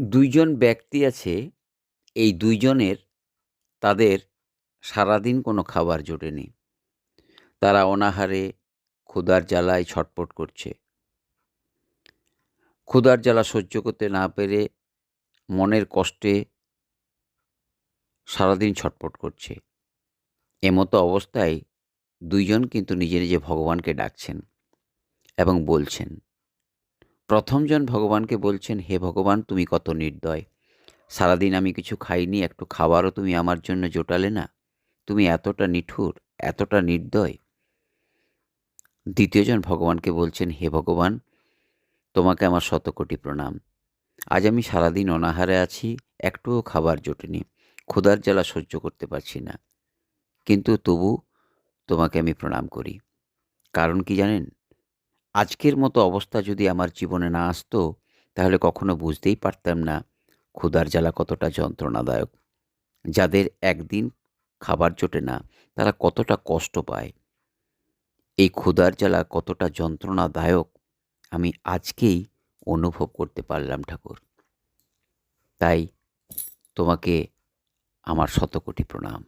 দুইজন ব্যক্তি আছে, এই দুইজনের তাদের সারাদিন কোনো খাবার জোটেনি। তারা অনাহারে ক্ষুধার জ্বালায় ছটপট করছে। ক্ষুধার জ্বালা সহ্য করতে না পেরে মনের কষ্টে সারাদিন ছটপট করছে। এমতো অবস্থায় দুইজন কিন্তু নিজে নিজে ভগবানকে ডাকছেন এবং বলছেন প্রথমজন ভগবানকে বলছেন, হে ভগবান, তুমি কত নির্দয়। সারাদিন আমি কিছু খাইনি, একটু খাবারও তুমি আমার জন্য জোটালে না। তুমি এতটা নিঠুর, এতটা নির্দয়। দ্বিতীয়জন ভগবানকে বলছেন, হে ভগবান, তোমাকে আমার শতকোটি প্রণাম। আজ আমি সারাদিন অনাহারে আছি, একটুও খাবার জোটেনি, ক্ষুধার জ্বালা সহ্য করতে পারছি না। কিন্তু তবু তোমাকে আমি প্রণাম করি। কারণ কি জানেন আজকের মতো অবস্থা যদি আমার জীবনে না আসতো, তাহলে কখনো বুঝতেই পারতাম না ক্ষুধার জ্বালা কতটা যন্ত্রণাদায়ক। যাদের একদিন খাবার জোটে না, তারা কতটা কষ্ট পায়। এই ক্ষুধার জ্বালা কতটা যন্ত্রণাদায়ক, আমি আজকেই অনুভব করতে পারলাম, ঠাকুর। তাই তোমাকে আমার শতকোটি প্রণাম।